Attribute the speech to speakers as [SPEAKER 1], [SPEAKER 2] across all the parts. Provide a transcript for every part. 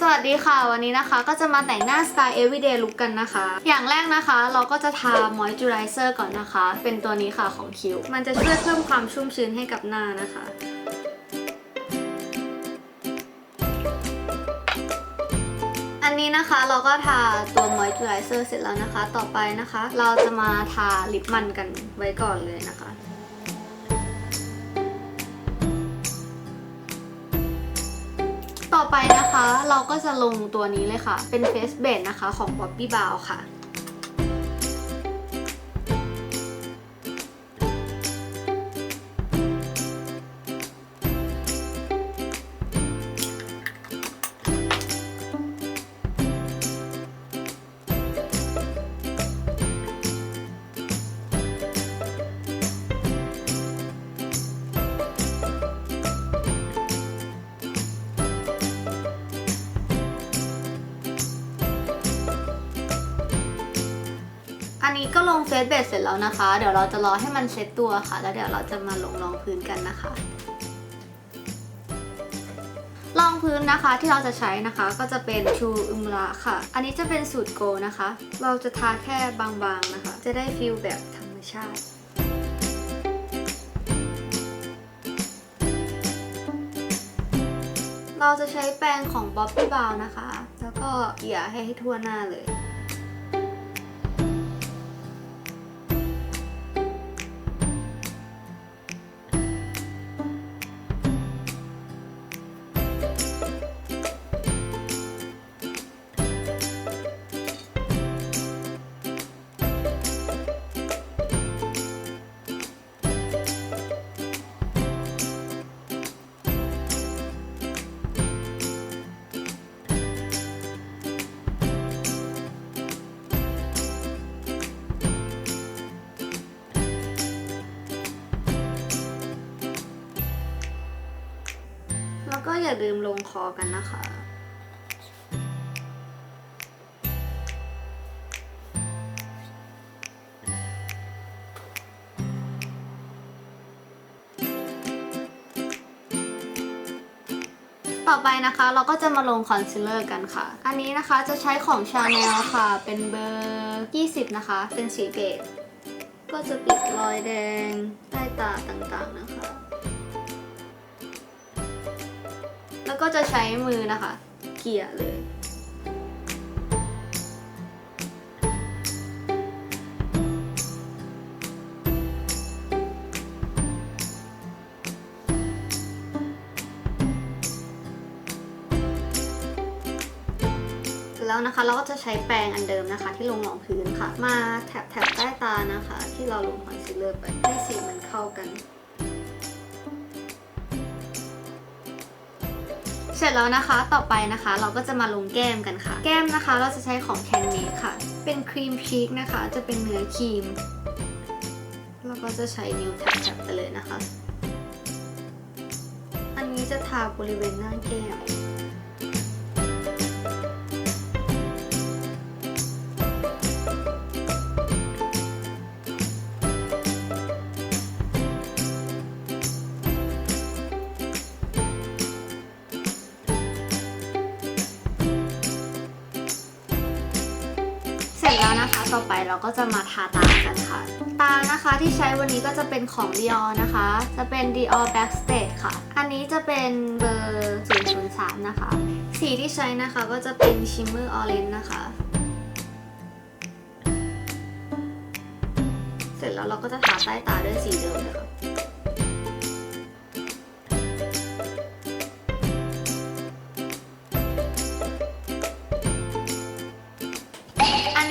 [SPEAKER 1] สวัสดีค่ะ วันนี้นะคะก็จะมาแต่งหน้าสไตล์ everyday look กันนะคะ อย่างแรกนะคะเราก็จะทา moisturizer ก่อนนะคะ เป็นตัวนี้ค่ะของคิวมันจะช่วยเพิ่มความชุ่มชื้นให้กับหน้านะคะอันนี้นะคะเราก็ทาตัว moisturizer เสร็จแล้วนะคะ ต่อไปนะคะ เราจะมาทาลิปมันกันไว้ก่อนเลยนะคะ ไปนะคะ เราก็จะลงตัวนี้เลยค่ะ เป็นเฟสเบดนะคะของ Bobbi Brown ค่ะ อันนี้ก็ลงเฟซเบสเสร็จแล้วนะคะ เดี๋ยวเราจะรอให้มันเซ็ตตัวค่ะ แล้วเดี๋ยวเราจะมาลงรองพื้นกันนะคะรองพื้นนะคะที่เราจะใช้นะคะก็จะเป็นชูอุมระค่ะ อันนี้จะเป็นสูตรโกนะคะ เราจะทาแค่บางๆนะคะ จะได้ฟิลแบบธรรมชาติเราจะใช้แปรงของ Bobbi Brown นะคะ แล้วก็เกลี่ยให้ทั่วหน้าเลย อย่าลืมลงคอกันนะคะต่อไปนะคะเราก็จะมาลงคอนซีลเลอร์กันค่ะ อันนี้นะคะจะใช้ของ Chanel ค่ะ เป็นเบอร์ 20 นะคะ เป็นสีเบจก็จะปิดรอยแดงใต้ตาต่างๆนะคะ แล้วก็จะใช้มือนะคะ เกี่ยเลย แล้วนะคะเราก็จะใช้แปรงอันเดิมนะคะ ที่ลงรองพื้นค่ะ มาแถบแถบใต้ตานะคะ ที่เราลงคอนซีลเลอร์ไปให้สีมันเข้ากัน เสร็จแล้วนะคะต่อไปนะคะ เราก็จะมาลงแก้มกันค่ะ แก้มนะคะเราจะใช้ของแคนเมค่ะ เป็นครีมชีคนะคะ จะเป็นเนื้อครีมแล้วก็จะใช้นิ้วแทบๆไปเลยนะคะ อันนี้จะทาบริเวณหน้าแก้ม สร็จแล้วนะคะ ต่อไปเราก็จะมาทาตากันค่ะ ตานะคะที่ใช้วันนี้ก็จะเป็นของ Dior นะคะ จะเป็น Dior Backstage ค่ะ อันนี้จะเป็นเบอร์003นะคะ สีที่ใช้นะคะก็จะเป็น Shimmer Orange นะคะ เสร็จแล้วเราก็จะทาใต้ตาด้วยสีเดิมเลยค่ะ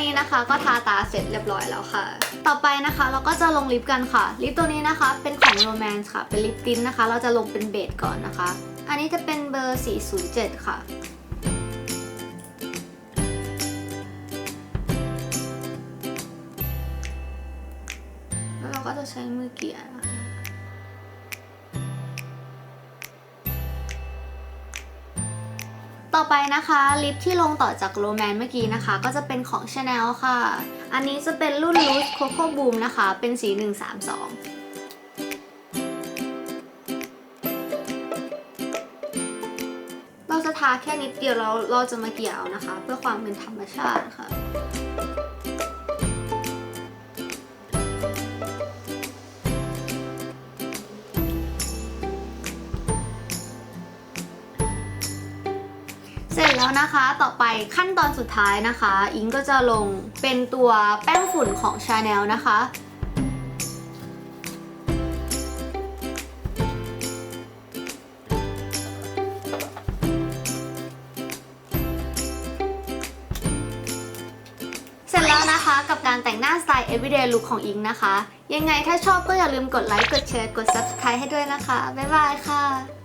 [SPEAKER 1] นี้นะคะก็ทาตาเสร็จเรียบร้อยแล้วค่ะ ต่อไปนะคะเราก็จะลงลิปกันค่ะ ลิปตัวนี้นะคะเป็นของ Romance ค่ะ เป็นลิปติ้นนะคะ เราจะลงเป็นเบสก่อนนะคะ อันนี้จะเป็นเบอร์ 407 ค่ะแล้วเราก็จะใช้มือเกี่ยนะคะ ต่อไปนะคะลิปที่ลงต่อจากโรแมนเมื่อกี้นะคะ ก็จะเป็นของ Chanel ค่ะ อันนี้จะเป็นรุ่น Loose Coco Boom นะคะ เป็นสี 132เราจะทาแค่นิดเดียวแล้วเราจะมาเกี่ยวนะคะ เพื่อความเป็นธรรมชาติค่ะ เสร็จแล้วนะคะต่อไปขั้นตอนสุดท้ายนะคะ อิงก็จะลงเป็นตัวแป้งฝุ่นของ Chanel นะคะ เสร็จแล้วนะคะกับการแต่งหน้าสไตล์ everyday look ของอิงนะคะ ยังไงถ้าชอบก็อย่าลืมกดไลค์ กดแชร์ กด subscribe ให้ด้วยนะคะ บ๊ายบายค่ะ